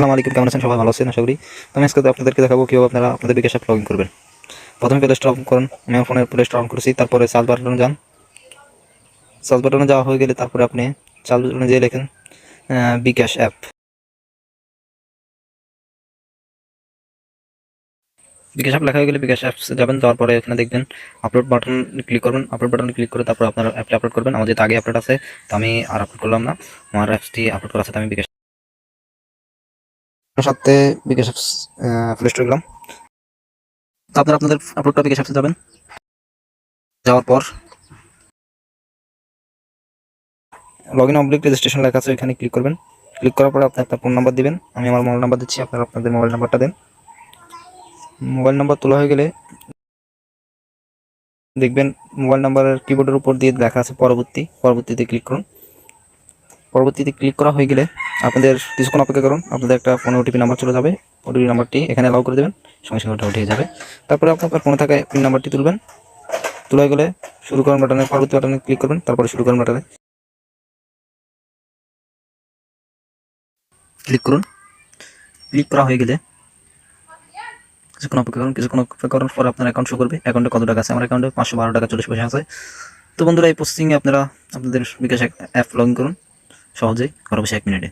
আসসালামু আলাইকুম, কেমন আছেন? সবাই ভালো আছেন, আশা করি। আমি আজকে আপনাদেরকে দেখাবো কীভাবে আপনারা আপনাদের বিকাশ অ্যাপ লগ করবেন। প্রথমে প্লে স্টোর অন করুন। আমি ফোনের প্লে স্টোর অন করেছি, তারপরে সার্চ বাটনে যান। সার্চ বাটনে যাওয়া হয়ে গেলে তারপরে আপনি সার্চ বাটনে যেয়ে লেখেন বিকাশ অ্যাপ বিকাশ অ্যাপ লেখা হয়ে গেলে বিকাশ অ্যাপস যাবেন যাওয়ার পরে এখানে দেখবেন আপলোড বাটন ক্লিক করবেন। আপলোড বাটন ক্লিক করে তারপর আপনার অ্যাপটি আপলোড করবেন। আমার যেহেতু আগে আপলোড আছে, তো আমি আর আপলোড করলাম না। আমার অ্যাপসটি আপলোড করা আছে, তো আমি বিকাশ সাথে বিকাশ অ্যাপস গেলাম। তো আপনারা আপনাদের আপলোডটা বিকাশ অ্যাপসে যাবেন। যাওয়ার পর। লগ ইন অবলিক রেজিস্ট্রেশন লেখা আছে এখানে ক্লিক করবেন। ক্লিক করার পরে আপনি আপনার ফোন নাম্বার দিবেন। আমি আমার মোবাইল নাম্বার দিচ্ছি, আপনারা আপনাদের মোবাইল নাম্বারটা দেন। মোবাইল নাম্বার তোলা হয়ে গেলে দেখবেন মোবাইল নাম্বারের কিবোর্ডের উপর দিয়ে লেখা আছে পরবর্তী। পরবর্তীতে ক্লিক করুন। পরবর্তীতে ক্লিক করা হয়ে গেলে আপনাদের কিছুক্ষণ অপেক্ষা করুন। আপনাদের একটা ফোনে ওটিপি নাম্বার চলে যাবে। ওটিপি নাম্বারটি এখানে অ্যালাউ করে দেবেন। সঙ্গে সঙ্গে ওটা উঠে যাবে। তারপরে আপনার ফোনে থাকা পিন নাম্বারটি তুলবেন। তোলা গেলে শুরু করুন বাটনে পরবর্তী বাটনে ক্লিক করবেন। তারপরে শুরু করুন বাটনে ক্লিক করুন। ক্লিক করা হয়ে গেলে কিছুক্ষণ অপেক্ষা করুন। কিছুক্ষণ অপেক্ষা করার পর আপনার অ্যাকাউন্ট শো করবে। অ্যাকাউন্টে কত টাকা আছে? আমার অ্যাকাউন্টে পাঁচশো বারো টাকা, চল্লিশ পয়সা আছে। তো বন্ধুরা, এই পোস্টিংয়ে আপনারা আপনাদের বিকাশ অ্যাপ লগ ইন করুন। সহজেই ঘরে বসে এক মিনিটে।